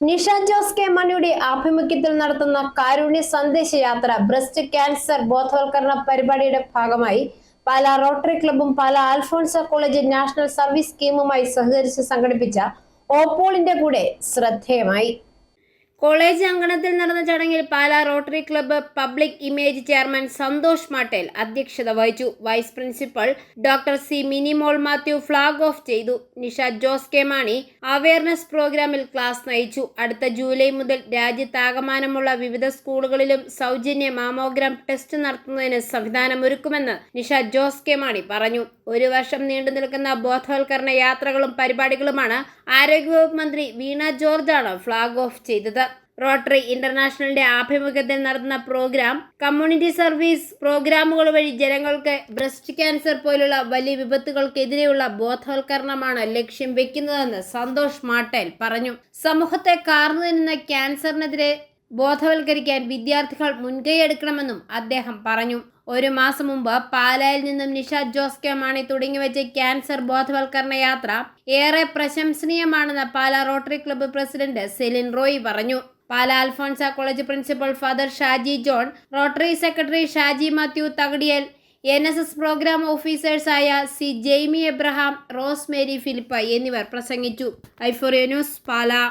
Nisha Jose K മണിയുടെ ആഭിമുഖ്യത്തിൽ നടത്തുന്ന കാരുണ്യ സന്ദേശ യാത്ര ബ്രസ്റ്റ് ക്യാൻസർ ബോധവൽക്കരണ പരിപാടിയുടെ ഭാഗമായി Pala rotary ക്ലബും Pala Alphonsa college national service സ്കീമുമായി സഹകരിച്ച് സംഘടിപ്പിച്ച ഓപ്പോളിന്റെ കൂടെ ശ്രദ്ധേയമായി. കോളേജ് അങ്കണത്തിൽ നടന്ന ചടങ്ങിൽ Pala rotary club public image chairman Santhosh Mattel അധ്യക്ഷത വഹിച്ചു. Vice principal doctor C Minimol Mathew flag off ചെയ്തു. നിഷ ജോസ് കെ മാണി അവയർനെസ് പ്രോഗ്രാമിൽ ക്ലാസ് നയിച്ചു. അടുത്ത ജൂലൈ മുതൽ രാജ്യത്താകമാനമുള്ള വിവിധ സ്കൂളുകളിലും സൗജന്യ മാമോഗ്രാം ടെസ്റ്റ് നടത്തുന്നതിന് സംവിധാനമൊരുക്കുമെന്ന് നിഷ ജോസ് കെ മാണി പറഞ്ഞു. ഒരു വർഷം നീണ്ടു നിൽക്കുന്ന ബോധവൽക്കരണ യാത്രകളും പരിപാടികളുമാണ് ആരോഗ്യവകുപ്പ് മന്ത്രി വീണ ജോർജാണ് ഫ്ളാഗ് ഓഫ് ചെയ്തത്. റോട്ടറി ഇന്റർനാഷണലിന്റെ ആഭിമുഖ്യത്തിൽ നടത്തുന്ന പ്രോഗ്രാം കമ്മ്യൂണിറ്റി സർവീസ് പ്രോഗ്രാമുകൾ വഴി ജനങ്ങൾക്ക് ബ്രസ്റ്റ് ക്യാൻസർ പോലുള്ള വലിയ വിപത്തുകൾക്കെതിരെയുള്ള ബോധവൽക്കരണമാണ് ലക്ഷ്യം വെക്കുന്നതെന്ന് സന്തോഷ് മാട്ടേൽ പറഞ്ഞു. സമൂഹത്തെ കാർന്നു നിന്ന ക്യാൻസറിനെതിരെ ബോധവൽക്കരിക്കാൻ വിദ്യാർത്ഥികൾ മുൻകൈയെടുക്കണമെന്നും അദ്ദേഹം പറഞ്ഞു. ഒരു മാസം മുമ്പ് പാലായിൽ നിന്നും നിഷാദ് ജോസ് കെ മാണി തുടങ്ങിവെച്ച ക്യാൻസർ ബോധവൽക്കരണ യാത്ര ഏറെ പ്രശംസനീയമാണെന്ന് Pala rotary club president Celine Roy പറഞ്ഞു. Pala Alphonsa college principal father Shaji John rotary secretary Shaji Mathew Thakadiyil N S S programme ഓഫീസേഴ്സായ C Jaimy Abraham rose Mary Philip എന്നിവർ പ്രസംഗിച്ചു. ഐഫോറിയ ന്യൂസ് പാലാ.